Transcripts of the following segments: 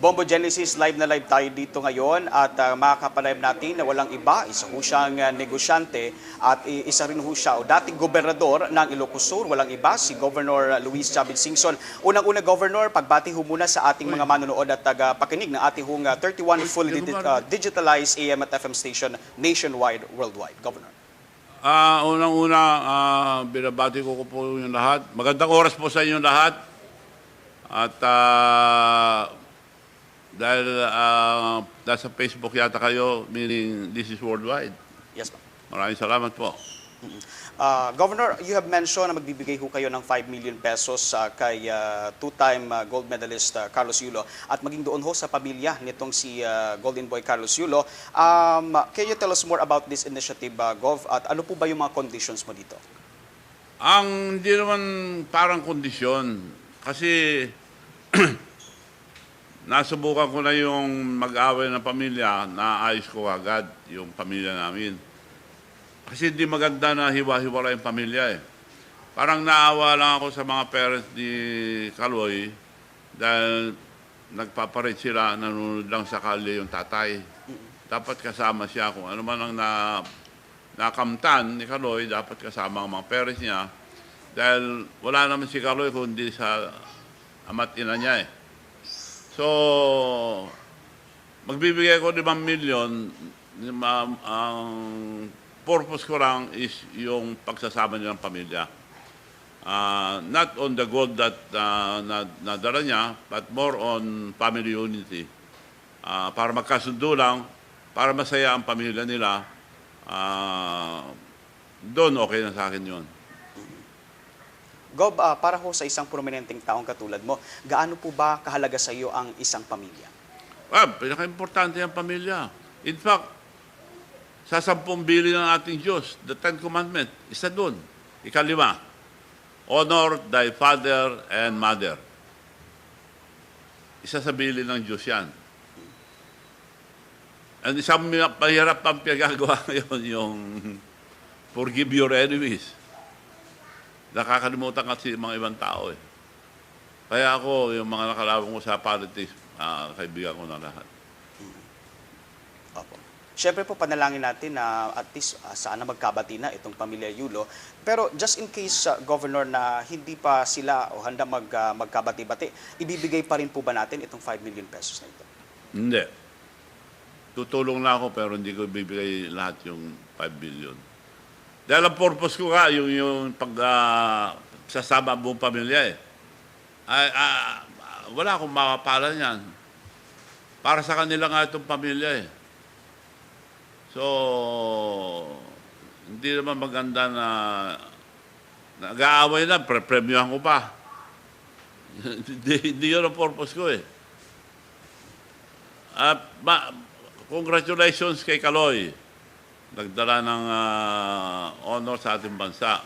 Bombo Genesis, live na live tayo dito ngayon at uh, makakapalive natin na walang iba, isa ho siyang uh, negosyante at i- isa rin ho siya o dating gobernador ng Ilocos Sur, walang iba, si Governor uh, Luis Chavez Singson. Unang-una, Governor, pagbati ho muna sa ating mga manonood at tagapakinig ng ating hong uh, 31 fully digi- uh, digitalized AM at FM station nationwide, worldwide. Governor. Ah, unang-una, ah, binabati ko, ko po yung lahat. Magandang oras po sa inyo lahat. At ah, dahil ah, nasa Facebook yata kayo, meaning this is worldwide. Yes, ma'am. Maraming salamat po. Uh, Governor, you have mentioned na magbibigay ho kayo ng 5 million pesos uh, kay uh, two-time uh, gold medalist uh, Carlos Yulo at maging doon ho sa pamilya nitong si uh, Golden Boy Carlos Yulo. Um, can you tell us more about this initiative, uh, Gov? At ano po ba yung mga conditions mo dito? Ang hindi naman parang kondisyon. Kasi nasubukan ko na yung mag-away ng pamilya, naayos ko agad yung pamilya namin. Kasi hindi maganda na hiwa-hiwala yung pamilya eh. Parang naawa lang ako sa mga parents ni Kaloy dahil nagpaparit sila, nanonood lang sa kalye yung tatay. Dapat kasama siya kung ano man ang na, nakamtan ni Kaloy, dapat kasama ang mga parents niya. Dahil wala naman si Kaloy kundi sa ama't ina niya eh. So, magbibigay ko 5 million, ang purpose ko lang is yung pagsasama niya ng pamilya. Ah, not on the goal that uh, na, nadala niya, but more on family unity. Ah, para magkasundo lang, para masaya ang pamilya nila, ah, doon okay na sa akin yun. Gov, uh, para ho sa isang prominenteng taong katulad mo, gaano po ba kahalaga sa iyo ang isang pamilya? Well, pinaka-importante ang pamilya. In fact, sa sampung bilin ng ating Diyos, the Ten Commandment, isa doon. Ikalima, honor thy father and mother. Isa sa bilin ng Diyos yan. Ang isang mahirap pang pinagagawa ngayon, yung forgive your enemies. Nakakalimutan kasi yung mga ibang tao eh. Kaya ako, yung mga nakalaban ko sa politics, ah, kaibigan ko na lahat. Opo. Siyempre po panalangin natin na at least ah, sana magkabati na itong pamilya Yulo. Pero just in case, ah, Governor, na hindi pa sila o handa mag, ah, magkabati-bati, ibibigay pa rin po ba natin itong 5 million pesos na ito? Hindi. Tutulong na ako pero hindi ko bibigay lahat yung 5 billion. Dahil ang purpose ko nga, yung, yung pag ah, sasama buong pamilya eh. Ay, ah, wala akong makapala niyan. Para sa kanila nga itong pamilya eh. So, hindi naman maganda na nag-aaway na, pre-premiuhan ko pa. hindi, yun ang purpose ko eh. At ma- congratulations kay Kaloy. Nagdala ng ah, honor sa ating bansa.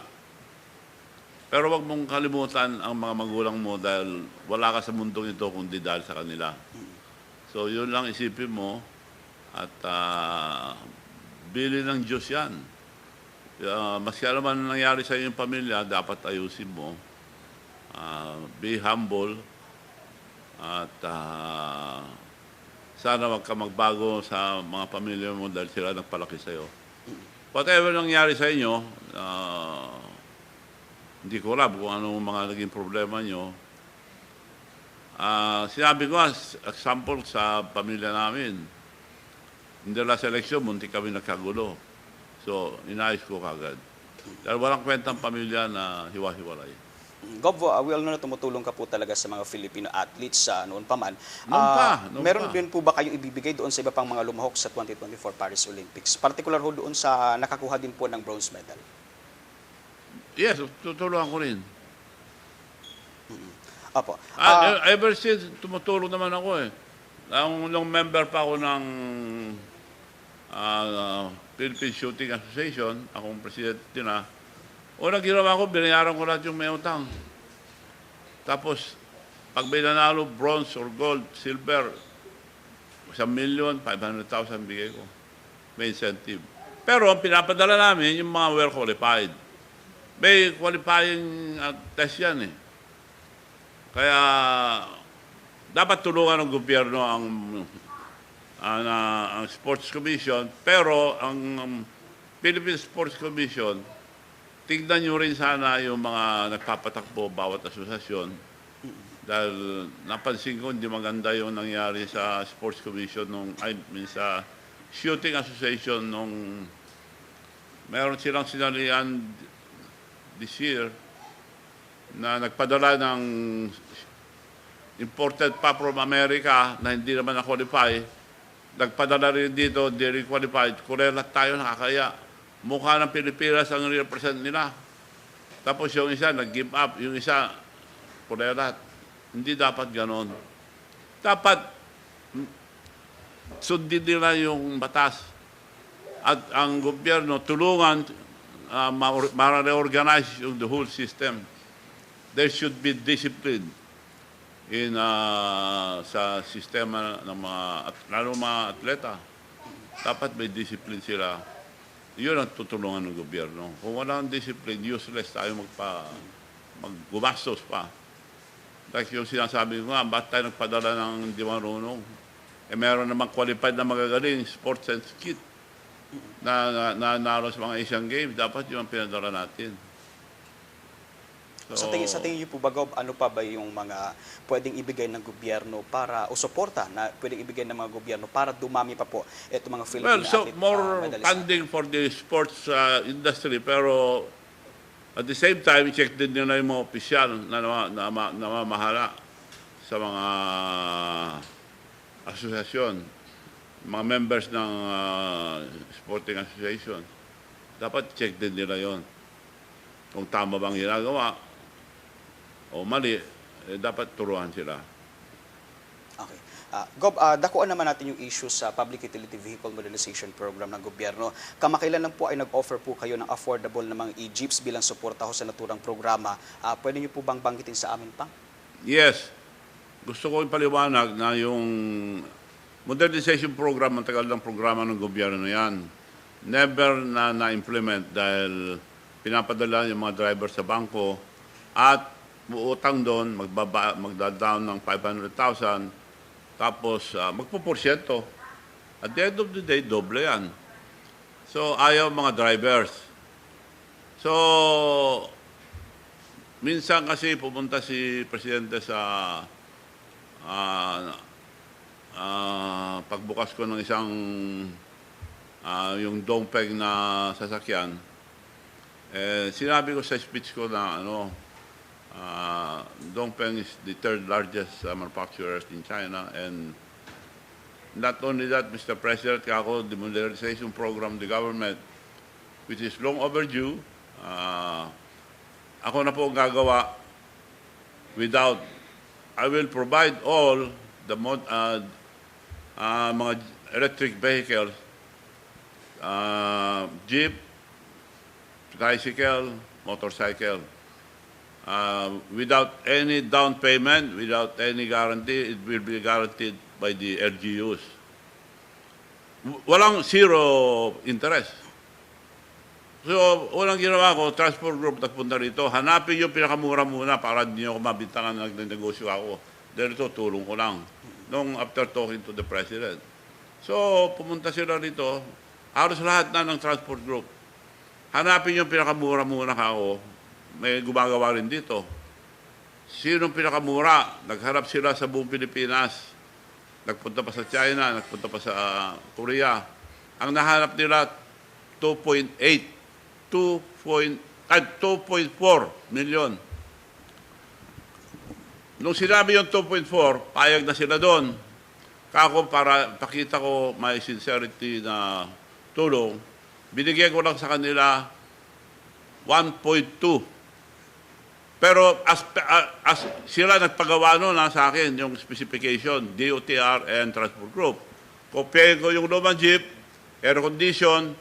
Pero wag mong kalimutan ang mga magulang mo dahil wala ka sa mundong ito kundi dahil sa kanila. So yun lang isipin mo at ah, bili ng Diyos yan. Uh, maski ano man ang nangyari sa iyong pamilya, dapat ayusin mo. Ah, be humble at ah, sana wag ka magbago sa mga pamilya mo dahil sila nagpalaki sa iyo. Whatever nangyari sa inyo, ah, hindi ko alam kung ano mga naging problema nyo. Ah, sinabi ko, as example sa pamilya namin, hindi lang sa eleksyon, munti kami nagkagulo. So, inayos ko kagad. Dahil walang kwentang pamilya na hiwa-hiwalay. Gov, uh, we all know na tumutulong ka po talaga sa mga Filipino athletes sa noon pa man. Noon Ah, pa, noon meron pa. din po ba kayong ibibigay doon sa iba pang mga lumahok sa 2024 Paris Olympics? Particular ho doon sa nakakuha din po ng bronze medal. Yes, tutulungan ko rin. Opo. Ah, e- ever since, tumutulong naman ako eh. Nung, nung member pa ako ng ah, Philippine Shooting Association, akong presidente na, unang ginawa ko, binayaran ko lahat yung may utang. Tapos, pag may nanalo, bronze or gold, silver, isang million, 500,000 bigay ko. May incentive. Pero ang pinapadala namin, yung mga well qualified. May qualifying ah, test yan eh. Kaya dapat tulungan ng gobyerno ang ang, ah, ang Sports Commission, pero ang um, Philippine Sports Commission, tignan nyo rin sana yung mga nagpapatakbo bawat asosasyon dahil napansin ko hindi maganda yung nangyari sa Sports Commission nung I mean sa Shooting Association nung meron silang sinalian this year na nagpadala ng imported pa from America na hindi naman na-qualify. Nagpadala rin dito, hindi rin qualified. Kurelat tayo nakakaya. Mukha ng Pilipinas ang represent nila. Tapos yung isa, nag-give up. Yung isa, kurelat. Hindi dapat ganon. Dapat mm, sundin nila yung batas. At ang gobyerno tulungan uh, ma- ma-reorganize yung the whole system. There should be discipline in uh, sa sistema ng mga at, lalo mga atleta. Dapat may discipline sila. Yun ang tutulungan ng gobyerno. Kung wala ang discipline, useless tayo magpa maggumastos pa. Like yung sinasabi ko nga, ba't tayo nagpadala ng hindi marunong? Eh meron namang qualified na magagaling, sports and skit na, na, na nalo sa mga Asian Games. Dapat yung pinadala natin. Sa tingin, sa tingin niyo po ba, Gob, ano pa ba yung mga pwedeng ibigay ng gobyerno para, o suporta na pwedeng ibigay ng mga gobyerno para dumami pa po itong mga Filipino Well, so athlete, more medalista? funding for the sports uh, industry pero at the same time, check din nila yung mga opisyal na, nama, na, na, namamahala sa mga asosasyon, mga members ng uh, sporting association. Dapat check din nila yon Kung tama bang ginagawa o mali, eh, dapat turuan sila. Okay. Ah, Gob, ah, dakuan naman natin yung issue sa Public Utility Vehicle Modernization Program ng gobyerno. Kamakailan lang po ay nag-offer po kayo ng affordable na mga e-jeeps bilang suporta ho sa naturang programa. Ah, pwede niyo po bang banggitin sa amin pa? Yes. Gusto ko ipaliwanag na yung modernization program, ang tagal ng programa ng gobyerno yan, never na na-implement dahil pinapadala yung mga driver sa bangko at uutang doon, magbaba, magda-down ng 500,000, tapos uh, magpuporsyento. At the end of the day, doble yan. So, ayaw mga drivers. So, minsan kasi pumunta si Presidente sa ah, ah, pagbukas ko ng isang ah, yung dongpeng na sasakyan. Eh, sinabi ko sa speech ko na ano, ah, Dongpeng is the third largest uh, manufacturer in China and not only that, Mr. President, kako, the modernization program the government, which is long overdue, ah, ako na po ang gagawa without, I will provide all the mod, uh, uh, mga electric vehicles, uh, jeep, tricycle, motorcycle, uh, without any down payment, without any guarantee, it will be guaranteed by the LGUs. Walang zero interest. So, unang ginawa ko, transport group nagpunta rito, hanapin yung pinakamura muna para hindi ako mabintangan na nagnegosyo ako. Dito, tulong ko lang. Nung after talking to the president. So, pumunta sila rito, halos lahat na ng transport group. Hanapin yung pinakamura muna ako. May gumagawa rin dito. Sinong pinakamura? Nagharap sila sa buong Pilipinas. Nagpunta pa sa China, nagpunta pa sa Korea. Ang nahanap nila, 2.8 2 point, ay, 2.4 million. Nung sinabi yung 2.4, payag na sila doon. Kako para pakita ko may sincerity na tulong, binigyan ko lang sa kanila 1.2. Pero as, as sila nagpagawa no na sa akin yung specification, DOTR and Transport Group. Kopyahin ko yung lumang jeep, air condition,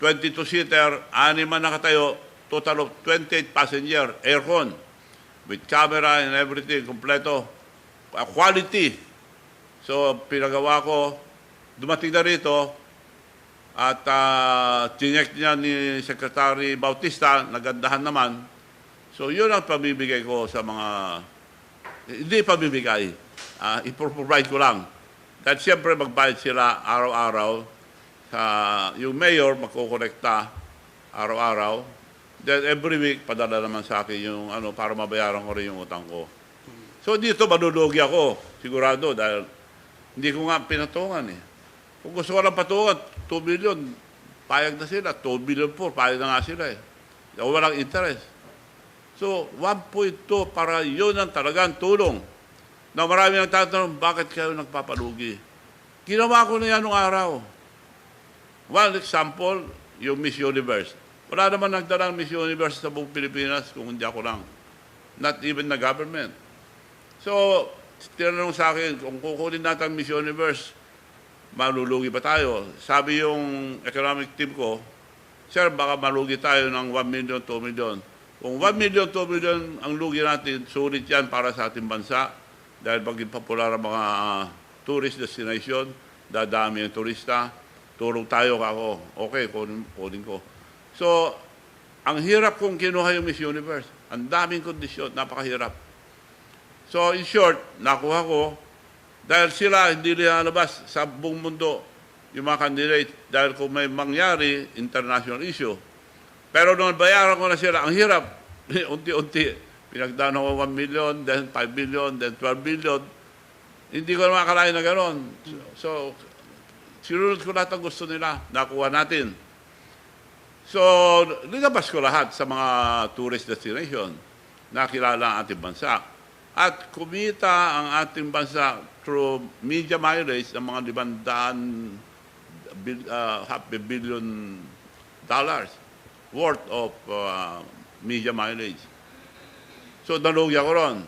22-seater, anima nakatayo, total of 28 passenger, aircon, with camera and everything, kompleto. Uh, quality. So, pinagawa ko, dumating na rito, at uh, niya ni Secretary Bautista, nagandahan naman. So, yun ang pamibigay ko sa mga, hindi pamibigay, ah, ipro-provide ko lang. Dahil siyempre magbayad sila araw-araw sa yung mayor magkokolekta araw-araw. Then every week padala naman sa akin yung ano para mabayaran ko rin yung utang ko. So dito malulugi ako, sigurado dahil hindi ko nga pinatungan eh. Kung gusto ko lang patungan, 2 billion, payag na sila. 2 billion po, payag na nga sila eh. Walang interest. So, 1.2 para yun ang talagang tulong. Na marami nang tatanong, bakit kayo nagpapalugi? Ginawa ko na yan nung araw. One example, yung Miss Universe. Wala naman nagdalang Miss Universe sa buong Pilipinas kung hindi ako lang. Not even the government. So, tinanong sa akin, kung kukunin natin ang Miss Universe, malulugi ba tayo? Sabi yung economic team ko, Sir, baka malugi tayo ng 1 million, 2 million. Kung 1 million, 2 million ang lugi natin, sulit yan para sa ating bansa. Dahil paging popular ang mga ah, tourist destination, dadami ang turista, tulong tayo ako. Okay, kunin, kunin ko. So, ang hirap kung kinuha yung Miss Universe. Ang daming kondisyon, napakahirap. So, in short, nakuha ko, dahil sila hindi nilalabas sa buong mundo yung mga candidate dahil kung may mangyari, international issue. Pero nung bayaran ko na sila, ang hirap, unti-unti, pinagdaan ko 1 million, then 5 billion, then 12 billion. Hindi ko na makakalain na gano'n. So, sinunod ko lahat ang gusto nila, nakuha natin. So, linabas ko lahat sa mga tourist destination na kilala ang ating bansa. At kumita ang ating bansa through media mileage ng mga libandaan uh, half a billion dollars worth of uh, media mileage. So, nalugi ako ron.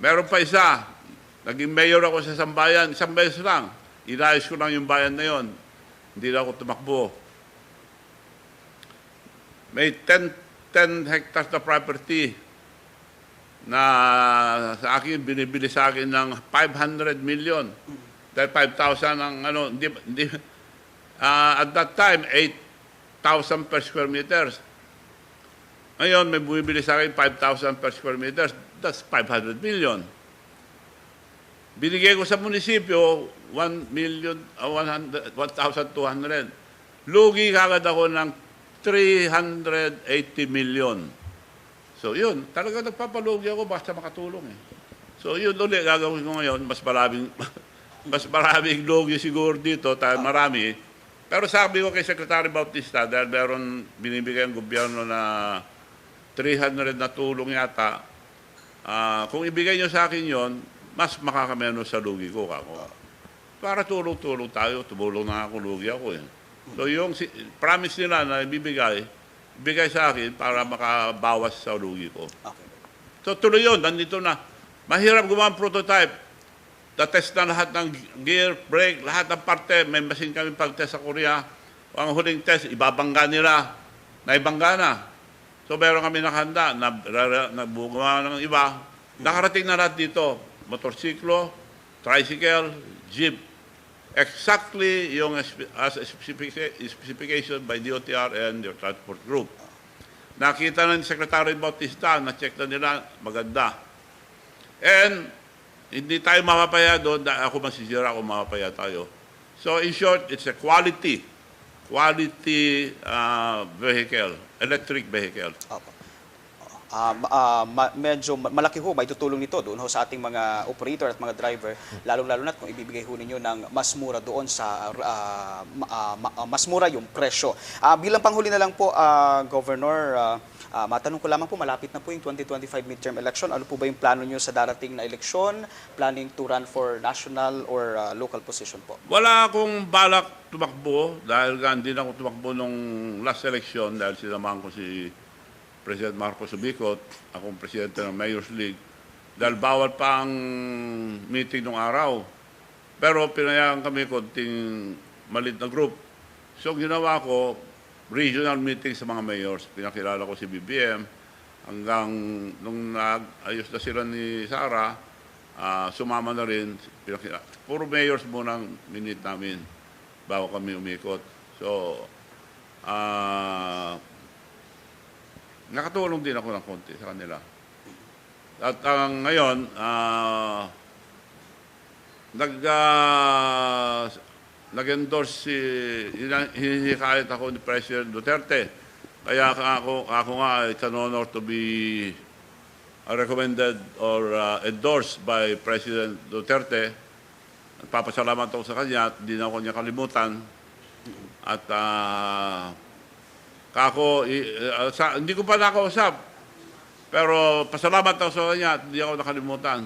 Meron pa isa, naging mayor ako sa Sambayan, isang beses lang. Inayos ko lang yung bayan na yon. Hindi na ako tumakbo. May 10, 10 hectares na property na sa akin, binibili sa akin ng 500 million. Dahil 5,000 ang ano, hindi, hindi, ah, at that time, 8,000 per square meters. Ngayon, may bumibili sa akin 5,000 per square meters. That's 500 million. Binigay ko sa munisipyo 1 million, uh, 100 1,200. Lugi kagad ako ng 380 million. So yun, talaga nagpapalugi ako basta makatulong eh. So yun ulit gagawin ko ngayon, mas maraming mas maraming lugi siguro dito, tayo marami. Pero sabi ko kay Secretary Bautista, dahil meron binibigay ang gobyerno na 300 na tulong yata, ah, kung ibigay nyo sa akin yon mas makakameno sa lugi ko kako. Para tulong-tulong tayo, tumulong na ako, lugi ako eh. So yung si- promise nila na ibibigay, ibigay sa akin para makabawas sa lugi ko. Okay. So tuloy yun, nandito na. Mahirap gumawa ng prototype. Na-test na lahat ng gear, brake, lahat ng parte. May machine kami pag-test sa Korea. Ang huling test, ibabangga nila. Naibangga na. So meron kami nakahanda na, na, na gumawa ng iba. Nakarating na lahat dito. Motorsiklo, tricycle, jeep. Exactly yung as specifica- specification by DOTR and the transport group. Nakita na ni Secretary Bautista, na-check na nila, maganda. And hindi tayo mapapaya doon ako masisira kung mapapaya tayo. So in short, it's a quality, quality uh, vehicle, electric vehicle. Opo. Ma- ah, ma- medyo ma- malaki ho, may tutulong nito doon ho sa ating mga operator at mga driver, lalong-lalo na kung ibibigay ho ninyo ng mas mura doon sa ah, ma- ah, mas mura yung presyo. Ah, bilang panghuli na lang po, ah, Governor, ah, ah, matanong ko lamang po, malapit na po yung 2025 midterm election. Ano po ba yung plano nyo sa darating na eleksyon? Planning to run for national or ah, local position po? Wala akong balak tumakbo dahil nga hindi na ako tumakbo nung last election dahil sinamahan ko si President Marcos Subicot, akong presidente ng Mayor's League, dahil bawal pa ang meeting nung araw. Pero pinayagan kami konting malit na group. So ginawa ko, regional meeting sa mga mayors. Pinakilala ko si BBM hanggang nung nag-ayos na sila ni Sara, ah, sumama na rin. Pinakilala. Puro mayors muna ang minute namin bago kami umikot. So, ah, nakatulong din ako ng konti sa kanila. At ang ngayon, ah, nag ah, nag-endorse si hina- hinihikayat ako ni President Duterte. Kaya ka- ako ako nga it's an honor to be uh, recommended or uh, endorsed by President Duterte. Nagpapasalamat ako sa kanya at hindi na ako niya kalimutan. At ah, kako, ah, sa, hindi ko pa nakausap. Pero pasalamat ako sa kanya at hindi ako nakalimutan.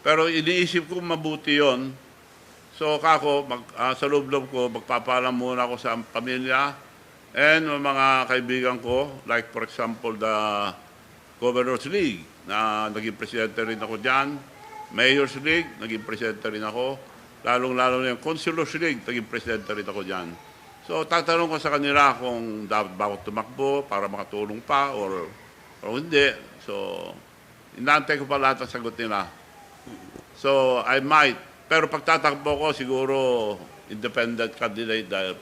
Pero iniisip ko mabuti yon. So kako, mag, ah, sa loob-loob ko, magpapaalam muna ako sa pamilya and mga kaibigan ko, like for example the Governor's League, na naging presidente rin ako dyan. Mayor's League, naging presidente rin ako. Lalong-lalo na yung Councilor's League, naging presidente rin ako dyan. So tatanong ko sa kanila kung dapat ba ako tumakbo para makatulong pa or, or hindi. So inaantay ko pa lahat ng sagot nila. So, I might. Pero pag tatakbo ko, siguro independent candidate dahil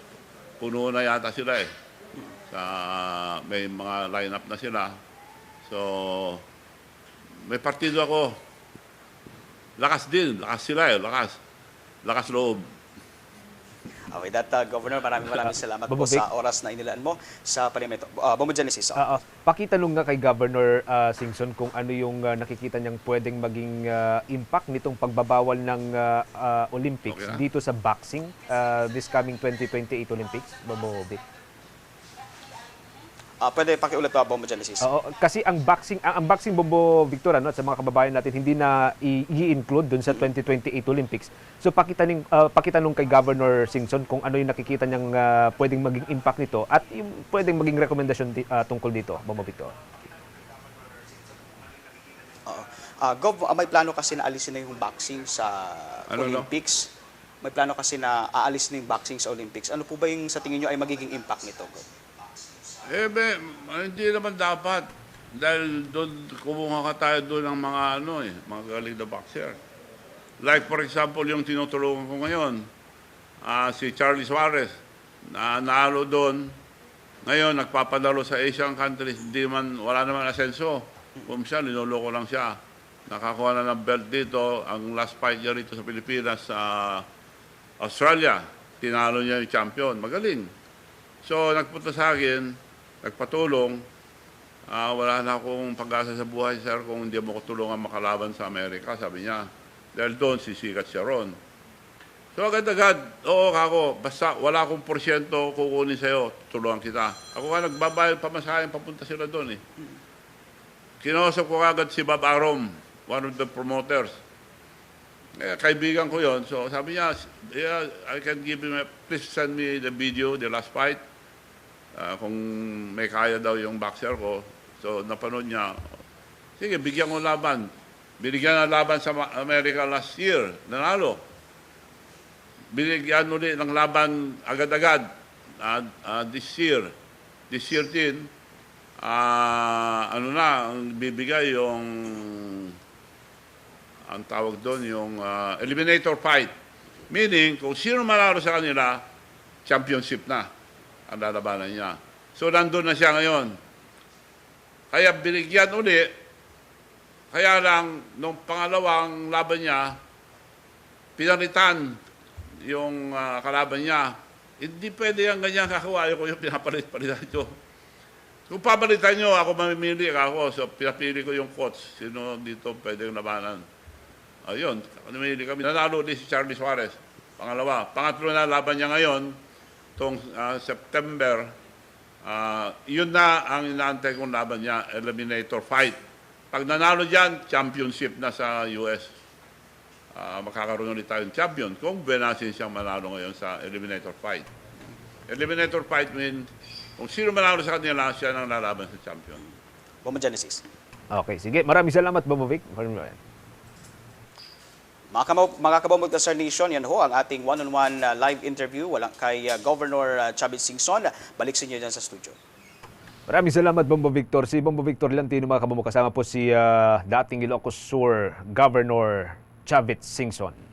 puno na yata sila eh. Sa, may mga lineup na sila. So, may partido ako. Lakas din. Lakas sila eh. Lakas. Lakas loob. Okay, that uh, Governor, maraming maraming salamat po sa oras na inilaan mo sa Parlamento. Uh, Bombo Genesis. Ah, ah, pakitanong nga kay Governor ah, Singson kung ano yung ah, nakikita niyang pwedeng maging ah, impact nitong pagbabawal ng ah, ah, Olympics Okay na. dito sa boxing ah, this coming 2028 Olympics. Bobo Vic. Uh, pwede pakiulit pa, Bombo Genesis. Oo, kasi ang boxing ang, ang boxing Bombo Victor ano, sa mga kababayan natin hindi na i-include dun sa 2028 Olympics. So pakitanong uh, pakitanong kay Governor Singson kung ano yung nakikita niyang ah, pwedeng maging impact nito at yung pwedeng maging rekomendasyon di- ah, tungkol dito, Bombo Victor. Oo. Ah, Gov, ah, may plano kasi na alisin na yung boxing sa Ano, no? Olympics. May plano kasi na aalis na yung boxing sa Olympics. Ano po ba yung sa tingin nyo ay magiging impact nito, Gov? Eh, be, hindi naman dapat. Dahil doon, kumuha ka tayo doon ng mga ano eh, mga galing na boxer. Like for example, yung tinutulungan ko ngayon, ah, si Charlie Suarez, na naalo doon. Ngayon, nagpapadalo sa Asian countries, hindi man, wala naman asenso. Kung siya, linuloko lang siya. Nakakuha na ng belt dito. Ang last fight niya rito sa Pilipinas, sa Australia, tinalo niya yung champion. Magaling. So, nagpunta sa akin, nagpatulong, ah, wala na akong pag-asa sa buhay, sir, kung hindi mo ko tulungan makalaban sa Amerika, sabi niya. Dahil doon, sisikat siya ron. So, agad-agad, oo, kako, basta wala akong porsyento kukunin sa'yo, tulungan kita. Ako nga nagbabayad pamasahin, papunta sila doon eh. Kinausap ko agad si Bob Arom, one of the promoters. Eh, kaibigan ko yon So sabi niya, yeah, I can give him a, please send me the video, the last fight. Ah, kung may kaya daw yung boxer ko. So napanood niya, sige, bigyan ko laban. Binigyan ng laban sa America last year, nanalo. Binigyan ulit ng laban agad-agad ah, ah, this year. This year din, ah, ano na, ang bibigay yung ang tawag doon yung ah, eliminator fight. Meaning, kung sino manalo sa kanila, championship na ang lalabanan niya. So, nandun na siya ngayon. Kaya binigyan uli, kaya lang, nung pangalawang laban niya, pinalitan yung ah, kalaban niya. Hindi pwede yung ganyan kakawayo ko yung pinapalit-palitan ko. Kung papalitan nyo, ako mamimili ako. So, pinapili ko yung coach. Sino dito pwedeng labanan. Ayun, namili kami. Nanalo ulit si Charlie Suarez. Pangalawa. Pangatlo na laban niya ngayon, tong ah, September, ah, yun na ang inaantay kong laban niya, eliminator fight. Pag nanalo dyan, championship na sa US. Ah, makakaroon ulit tayong champion kung benasin siyang manalo ngayon sa eliminator fight. Eliminator fight mean, kung sino manalo sa kanila, siya nang lalaban sa champion. Bombo Genesis. Okay, sige. Maraming salamat, Bobo Vic. Mga, mga kabomog Sir Nation, yan ho ang ating one-on-one uh, live interview walang kay uh, Governor uh, Chavez Singson. Balik sa inyo dyan sa studio. Maraming salamat, Bombo Victor. Si Bombo Victor Lantino, mga kabamo, kasama po si ah, dating Ilocos Sur Governor Chavit Singson.